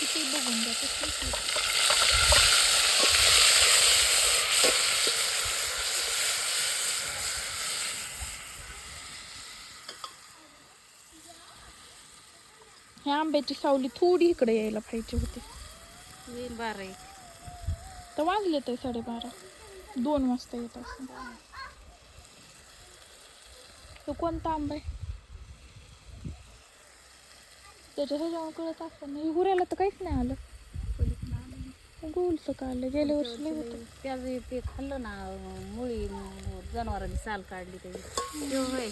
किती बघून घ्या. ह्या आंब्याची सावली थोडी इकडे यायला पाहिजे होती. बारा एक. तर वाजले ते साडेबारा. दोन वाजता येत असं तो कोणता आंबा आहे? त्याच्या ह्याच्यावर कळत असं नाही हुऱ्याला तर काहीच नाही आलं. गोलचं का आलं गेल्या वर्षी लय होतं. त्याचं ते खाल्लं ना मुळी जनावरांनी साल काढली त्याची. ते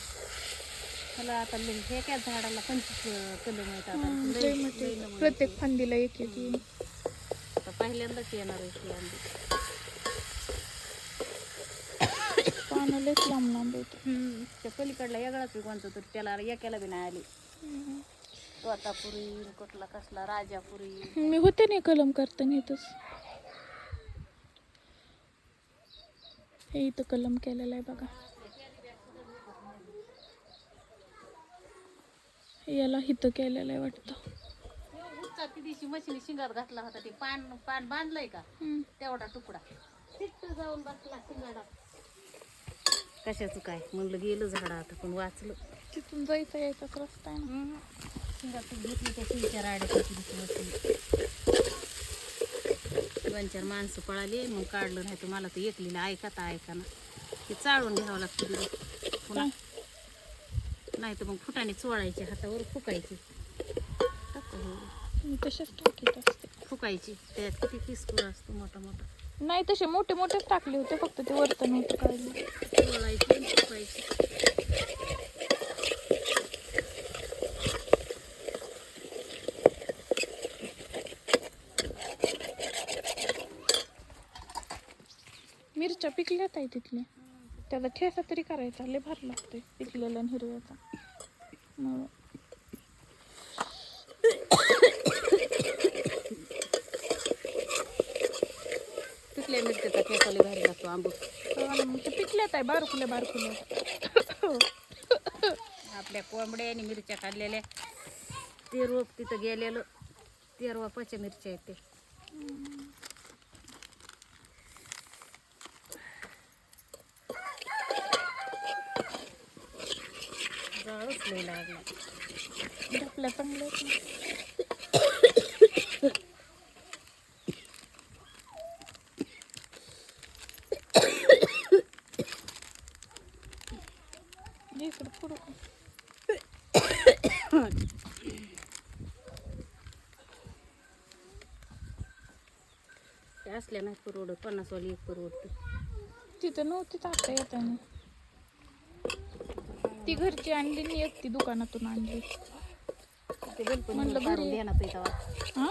त्याला आता हे काय झाडाला पंचवीस कलम आहेत आता. नमुने प्रत्येक. फांदीला एक एक. आता पहिल्यांदाच येणार आहे ती आंबी पानं लयच लांब लांब येते त्या पलीकडला वेगळाच कोणतं तर त्याला एकाला बी नाही आली. तोतापुरी कुठला कसला राजापुरी मी होते नाही कलम करताना इथंच. हे इथं कलम केलेलं आहे बघा. याला इथं केलेलं आहे वाटतं. उच्चा ती दिवशी मशीन शिंगात घातला होता ते पान पान बांधलंय का. तेवढा तुकडा. तिथं जाऊन बसला शिंगाडा. कशाचं काय? म्हणलं गेलं झाड आता पण वाचलं. तिथून जायचं यायचाच रस्ता आहे ना. घेतली त्या दोन चार माणसं पळाली मग काढलं नाही तर मला तर एकलीला ऐका तर ऐका ना. ते चाळून घ्यावं लागतं तिथे पुन्हा. नाही तर मग फुटाने चोळायचे हातावर फुकायचे. तसेच टाकीत असते. फुकायची. त्यात किती असतो मोठा मोठा नाही तसे मोठे मोठेच टाकले होते फक्त ते वरतं नव्हतं काढले. चोळायची आणि फुकायची मिरच्या पिकल्यात आहे तिथल्या. त्याचा ठेसा तरी करायचा लय भारी लागतोय पिकलेल्या आणि हिरव्याचा. मग पिकल्या मिरच्याचा केसाला भारी लागतो आंबू बघा मग ते पिकल्यात आहे बारकुल्या बारकुल्या आपल्या कोंबड्या आणि मिरच्या काढलेल्या. ते रोप तिथं गेलेलं. ते रोपाच्या मिरच्या आहेत ते. जाळच लई लागला पुढं. ते असल्या नाही परवडत पन्नास वाली एक परवडतं. तिथं नव्हती टाकता येताना ती घरची आणली नाही एक ती दुकानातून आणली. म्हणलं घरी-